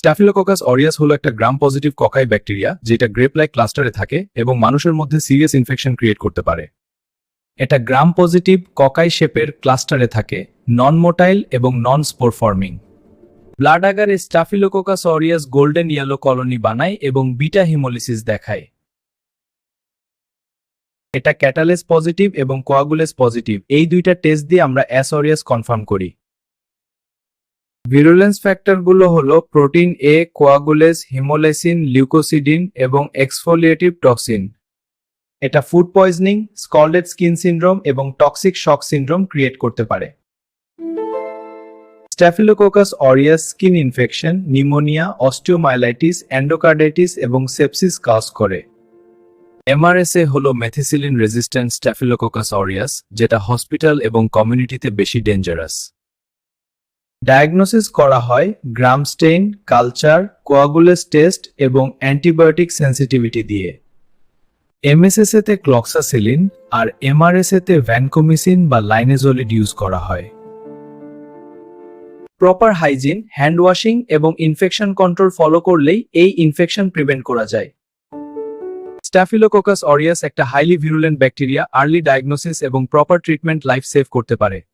Staphylococcus aureus হলো একটা gram positive cocci bacteria যেটা গ্রেপ লাইক ক্লাস্টারে থাকে এবং মানুষের মধ্যে সিরিয়াস ইনফেকশন ক্রিয়েট করতে পারে। এটা গ্রাম পজিটিভ ককাই শেপের ক্লাস্টারে থাকে নন মোটাইল এবং non spore forming blood আগারে Staphylococcus aureus golden yellow colony বানায় এবং বিটা হিমোলিসিস দেখায়। এটা ক্যাটালেস পজিটিভ এবং কোয়াগুলেস পজিটিভ এই দুইটা টেস্ট দিয়ে আমরা অ্যাস অরিয়াস কনফার্ম করি। ভিরুলেন্স ফ্যাক্টরগুলো হলো প্রোটিন এ কোয়াগুলেস হিমোলেসিন লিউকোসিডিন এবং এক্সফোলিয়েটিভ টক্সিন এটা food poisoning scalded skin syndrome এবং টক্সিক শক সিনড্রোম ক্রিয়েট করতে পারে। Staphylococcus aureus skin infection pneumonia osteomyelitis endocarditis এবং সেপসিস কাজ করে। এমআরএসএ হলো মেথিসিলিন রেজিস্ট্যান্ট স্ট্যাফিলোকোকাস অরিয়াস যেটা হসপিটাল এবং কমিউনিটিতে বেশি ডেঞ্জারাস ডায়াগনোসিস করা হয় gram stain, culture, coagulase test এবং অ্যান্টিবায়োটিক সেন্সিটিভিটি দিয়ে। এমএসএসএ তে ক্লক্সাসিলিন আর এমআরএসএ তে ভ্যানকোমিসিন বা লাইনেজোলিড ইউজ করা হয়। প্রপার হাইজিন, হ্যান্ড ওয়াশিং এবং ইনফেকশন কন্ট্রোল ফলো করলেই এই ইনফেকশন প্রিভেন্ট করা যায়। স্ট্যাফিলোকোকাস অরিয়াস একটা highly virulent bacteria early diagnosis এবং প্রপার ট্রিটমেন্ট লাইফ সেভ করতে পারে।